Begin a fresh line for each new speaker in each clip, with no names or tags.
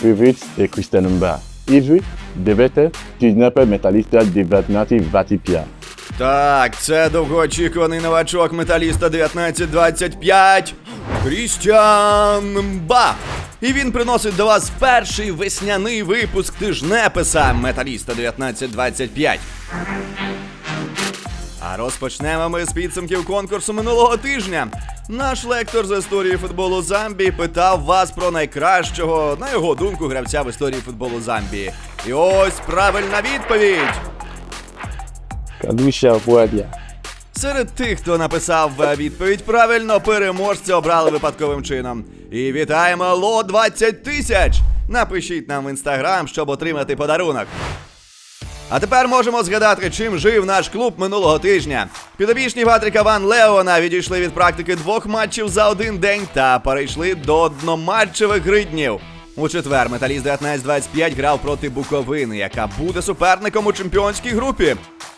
Привіт, це Кристиан Мба. Іві, дивите, кіднепер металіста 1925.
Так, це довгоочікуваний новачок металіста 1925 Крістіан Мба. І він приносить до вас перший весняний випуск тижнеписа металіста 1925. Розпочнемо ми з підсумків конкурсу минулого тижня. Наш лектор з історії футболу Замбії питав вас про найкращого, на його думку, гравця в історії футболу Замбії. І ось правильна відповідь.
Кадуша Вуадя.
Серед тих, хто написав відповідь правильно, переможця обрали випадковим чином. І вітаємо ло 20 тисяч! Напишіть нам в інстаграм, щоб отримати подарунок. А тепер можемо згадати, чим жив наш клуб минулого тижня. Підопічні Патріка Ван Леона відійшли від практики двох матчів за один день та перейшли до одноматчевих гриднів. У четвер металіст 1925 грав проти Буковини, яка буде суперником у чемпіонській групі.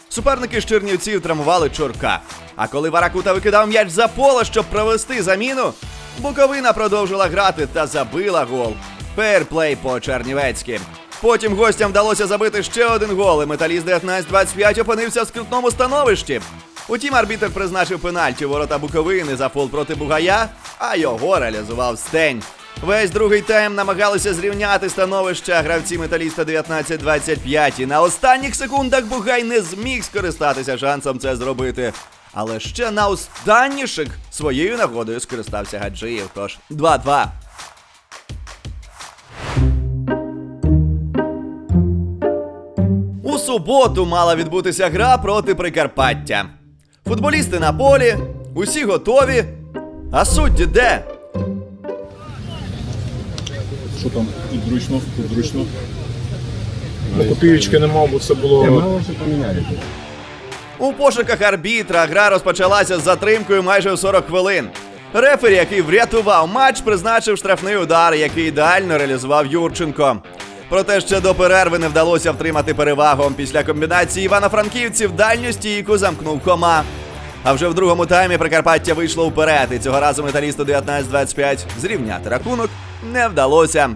Суперники з Чернівців травмували Чорка. А коли Варакута викидав м'яч за поле, щоб провести заміну, Буковина продовжила грати та забила гол. Фейрплей по Чернівецьки. Потім гостям вдалося забити ще один гол, і металіст 19-25 опинився в скрутному становищі. Утім, арбітр призначив пенальті ворота Буковини за фол проти Бугая, а його реалізував Стень. Весь другий тайм намагалися зрівняти становище гравці металіста 19-25. І на останніх секундах Бугай не зміг скористатися шансом це зробити. Але ще на останніших своєю нагодою скористався Гаджиєв. Тож 2-2. Суботу мала відбутися гра проти Прикарпаття. Футболісти на полі, усі готові. А судді де?
Що там тут зручно, тут зручно. Ну, копійочки нема, бо це було.
У пошуках арбітра гра розпочалася з затримкою майже в 40 хвилин. Рефері, який врятував матч, призначив штрафний удар, який ідеально реалізував Юрченко. Проте ще до перерви не вдалося втримати перевагу. Після комбінації Івано-Франківців дальню стійку замкнув кома. А вже в другому таймі Прикарпаття вийшло вперед, і цього разу металісту 19-25 зрівняти рахунок не вдалося.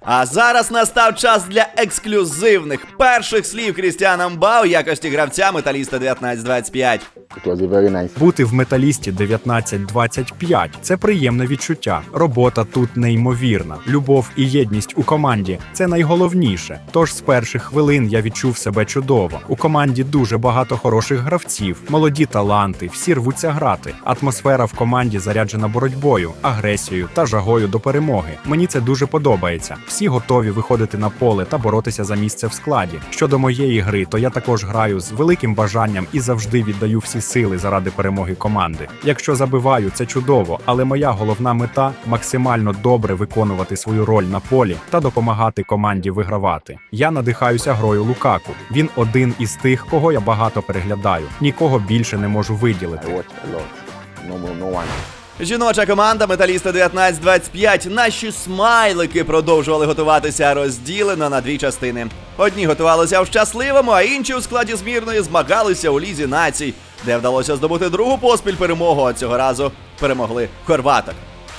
А зараз настав час для ексклюзивних перших слів Крістіана Мба у якості гравця металіста 1925.
It was.
Бути в металісті 19-25 – це приємне відчуття. Робота тут неймовірна. Любов і єдність у команді це найголовніше. Тож з перших хвилин я відчув себе чудово. У команді дуже багато хороших гравців, молоді таланти, всі рвуться грати. Атмосфера в команді заряджена боротьбою, агресією та жагою до перемоги. Мені це дуже подобається. Всі готові виходити на поле та боротися за місце в складі. Щодо моєї гри, то я також граю з великим бажанням і завжди віддаю всі сили заради перемоги команди. Якщо забиваю, це чудово, але моя головна мета максимально добре виконувати свою роль на полі та допомагати команді вигравати. Я надихаюся грою Лукаку. Він один із тих, кого я багато переглядаю. Нікого більше не можу виділити.
Жіноча команда металіста 1925. Наші смайлики продовжували готуватися розділено на дві частини. Одні готувалися в щасливому, а інші у складі збірної змагалися у лізі націй, де вдалося здобути другу поспіль перемогу. А цього разу перемогли хорваток.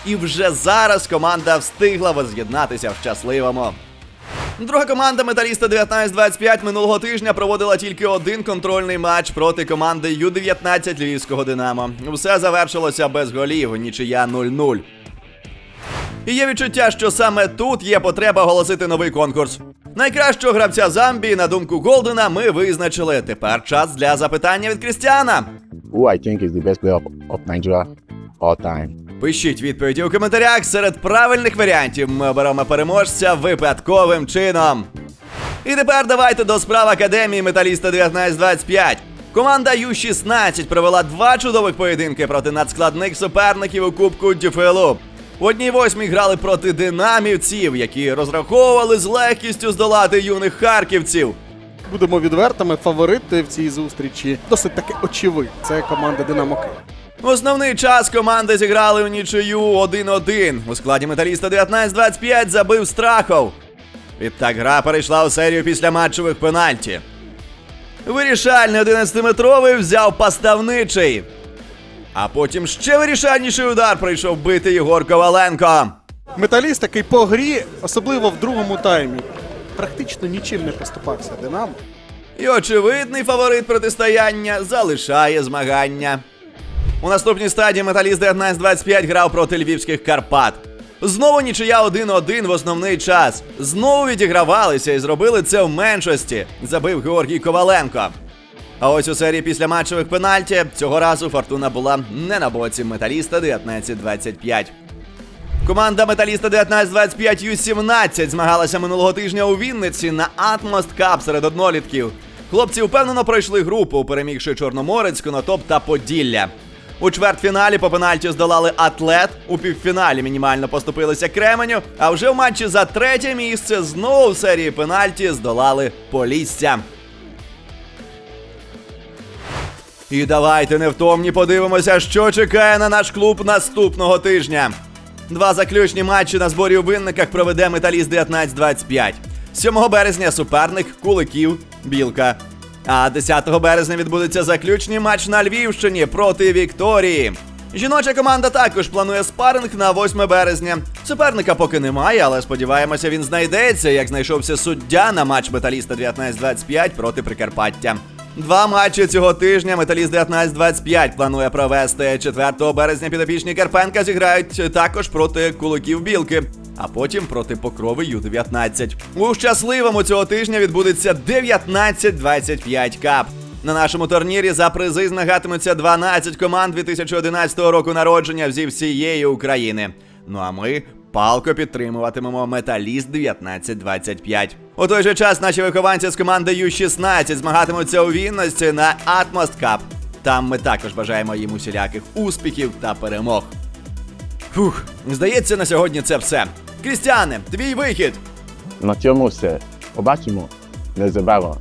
І вже зараз команда встигла воз'єднатися в щасливому. Друга команда металіста 1925 минулого тижня проводила тільки один контрольний матч проти команди Ю-19 Львівського Динамо. Все завершилося без голів, нічия 0-0. І є відчуття, що саме тут є потреба оголосити новий конкурс. Найкращого гравця Замбії, на думку Голдена, ми визначили. Тепер час для запитання від Крістіана.
Who I think is the best player of, Nigeria all time.
Пишіть відповіді у коментарях. Серед правильних варіантів ми оберемо переможця випадковим чином. І тепер давайте до справ Академії Металіста 1925. Команда Ю-16 провела два чудових поєдинки проти надскладних суперників у Кубку ДЮФЛУ. В одній восьмій грали проти динамівців, які розраховували з легкістю здолати юних харківців.
Будемо відвертими, фаворити в цій зустрічі досить таки очевидні. Це команда Динамо Київ.
Основний час команди зіграли у нічию 1-1. У складі металіста 19-25 забив Страхов. Відтак гра перейшла у серію після матчових пенальті. Вирішальний 11-метровий взяв поставничий. А потім ще вирішальніший удар прийшов бити Єгор Коваленко.
Металіст, який по грі, особливо в другому таймі, практично нічим не поступався Динамо.
І очевидний фаворит протистояння залишає змагання. У наступній стадії металіст 19-25 грав проти львівських Карпат. Знову нічия 1-1 в основний час. Знову відігравалися і зробили це в меншості. Забив Георгій Коваленко. А ось у серії після матчевих пенальті цього разу фортуна була не на боці металіста 19-25. Команда металіста 1925 Ю-17 змагалася минулого тижня у Вінниці на Атмост Кап серед однолітків. Хлопці впевнено пройшли групу, перемігши Чорноморець, Конотоп та Поділля. У чвертьфіналі по пенальті здолали атлет. У півфіналі мінімально поступилися Кременю. А вже в матчі за третє місце знову в серії пенальті здолали Полісся. І давайте невтомні подивимося, що чекає на наш клуб наступного тижня. Два заключні матчі на зборі у винниках проведе металіст 19-25. 7 березня суперник Куликів Білка. А 10 березня відбудеться заключний матч на Львівщині проти Вікторії. Жіноча команда також планує спаринг на 8 березня. Суперника поки немає, але сподіваємося, він знайдеться, як знайшовся суддя на матч металіста 19-25 проти Прикарпаття. Два матчі цього тижня Металіст 19-25 планує провести 4 березня. Підопічні Карпенка зіграють також проти куликів Білки, а потім проти Покрови Ю-19. У щасливому цього тижня відбудеться 19-25 кап. На нашому турнірі за призи змагатимуться 12 команд 2011 року народження зі всієї України. Ну а ми палко підтримуватимемо металіст 1925. У той же час наші вихованці з команди Ю-16 змагатимуться у Вінності на Атмост Кап. Там ми також бажаємо їм усіляких успіхів та перемог. Фух, здається, на сьогодні це все. Крістіане, твій вихід.
На цьому все. Побачимо незабаром.